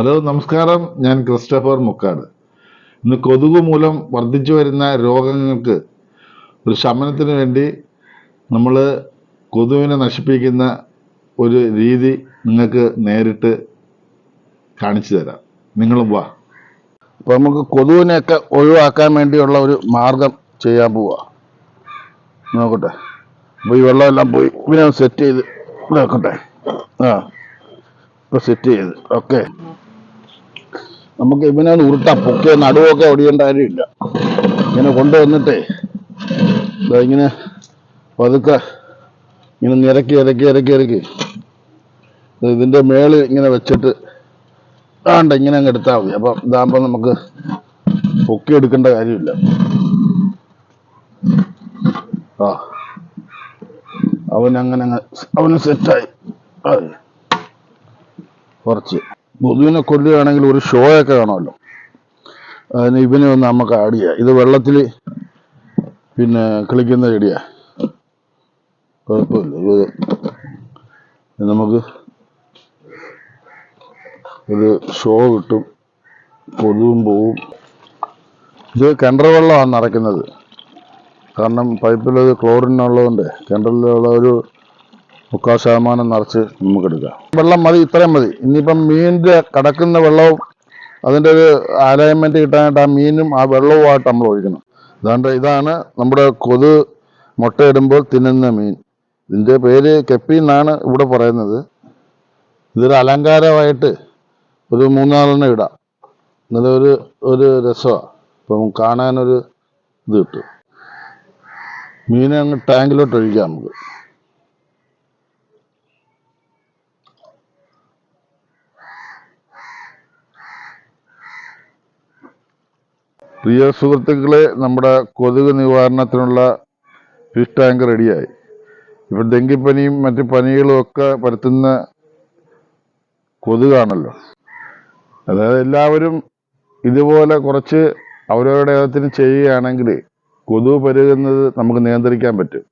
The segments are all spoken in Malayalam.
ഹലോ നമസ്കാരം. ഞാൻ ക്രിസ്റ്റഫർ മുക്കാട്. ഇന്ന് കൊതുക് മൂലം വർദ്ധിച്ചു വരുന്ന രോഗങ്ങൾക്ക് ഒരു ശമനത്തിന് വേണ്ടി നമ്മൾ കൊതുവിനെ നശിപ്പിക്കുന്ന ഒരു രീതി നിങ്ങൾക്ക് നേരിട്ട് കാണിച്ചു തരാം. നിങ്ങളും വാ. അപ്പോൾ നമുക്ക് കൊതുവിനെയൊക്കെ ഒഴിവാക്കാൻ വേണ്ടിയുള്ള ഒരു മാർഗം ചെയ്യാൻ പോവാ. നോക്കട്ടെ. അപ്പോൾ ഈ വെള്ളമെല്ലാം പോയി പിന്നെ സെറ്റ് ചെയ്ത് നോക്കട്ടെ ആ. ഇപ്പോൾ സെറ്റ് ചെയ്ത്. ഓക്കെ. നമുക്ക് ഇവനെ ഉരുട്ട. പൊക്കിയ നടുവൊക്കെ ഒടിയേണ്ട കാര്യമില്ല. ഇങ്ങനെ കൊണ്ടുവന്നിട്ടേ ഇങ്ങനെ പതുക്കെ ഇങ്ങനെ നിരക്കി ഇറക്കി ഇറക്കി ഇറക്കി ഇതിന്റെ മേളിൽ ഇങ്ങനെ വെച്ചിട്ട് ആണ്ട ഇങ്ങനെ അങ്ങ് എടുത്താൽ മതി. അപ്പം ഇതാകുമ്പോൾ നമുക്ക് പൊക്കി എടുക്കേണ്ട കാര്യമില്ല. ആ. അവൻ അങ്ങനെ അങ്ങ് അവന് സെറ്റായി. കുറച്ച്. കൊതുവിനെ കൊല്ലുകയാണെങ്കിൽ ഒരു ഷോ ഒക്കെ കാണുമല്ലോ. അതിന് ഇവനെ ഒന്ന് നമുക്ക് ആഡ് ചെയ്യാം. ഇത് വെള്ളത്തിൽ പിന്നെ കളിക്കുന്ന ചെടിയാ. കുഴപ്പമില്ല. ഇത് നമുക്ക് ഒരു ഷോ കിട്ടും. കൊതുവും പോവും. ഇത് കിണർ വെള്ളമാണ് നിറയ്ക്കുന്നത് കാരണം പൈപ്പിൽ ഒരു ക്ലോറിൻ ഉള്ളതുകൊണ്ട് കിണറിലുള്ള ഒരു മുക്കാൽ ശതമാനം നിറച്ച് നമുക്ക് എടുക്കാം. വെള്ളം മതി ഇത്രയും മതി. ഇനിയിപ്പം മീനിന്റെ കടക്കുന്ന വെള്ളവും അതിന്റെ ഒരു അലൈൻമെന്റ് കിട്ടാനായിട്ട് ആ മീനും ആ വെള്ളവുമായിട്ട് നമ്മൾ ഒഴിക്കണം. അതുകൊണ്ട് ഇതാണ് നമ്മുടെ കൊതു മുട്ടയിടുമ്പോൾ തിന്നുന്ന മീൻ. ഇതിന്റെ പേര് കെപ്പി എന്നാണ് ഇവിടെ പറയുന്നത്. ഇതൊരു അലങ്കാരമായിട്ട് ഒരു മൂന്നാലെണ്ണം ഇടാം. നല്ല ഒരു ഒരു രസമാണ് ഇപ്പം കാണാനൊരു ഇത് കിട്ടും. മീനെ ടാങ്കിലോട്ട് ഒഴിക്കാം നമുക്ക്. പ്രിയ സുഹൃത്തുക്കളെ നമ്മുടെ കൊതുക് നിവാരണത്തിനുള്ള ഫിഷ് ടാങ്ക് റെഡിയായി ഇപ്പം ഡെങ്കിപ്പനിയും മറ്റു പനികളും ഒക്കെ പരത്തുന്ന കൊതുകാണല്ലോ. അതായത് എല്ലാവരും ഇതുപോലെ കുറച്ച് അവരവരുടെ ഇടത്തിന് ചെയ്യുകയാണെങ്കിൽ കൊതുക് പെരുകുന്നത് നമുക്ക് നിയന്ത്രിക്കാൻ പറ്റും.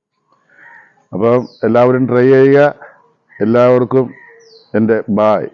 അപ്പം എല്ലാവരും ട്രൈ ചെയ്യുക. എല്ലാവർക്കും എന്റെ ബായ്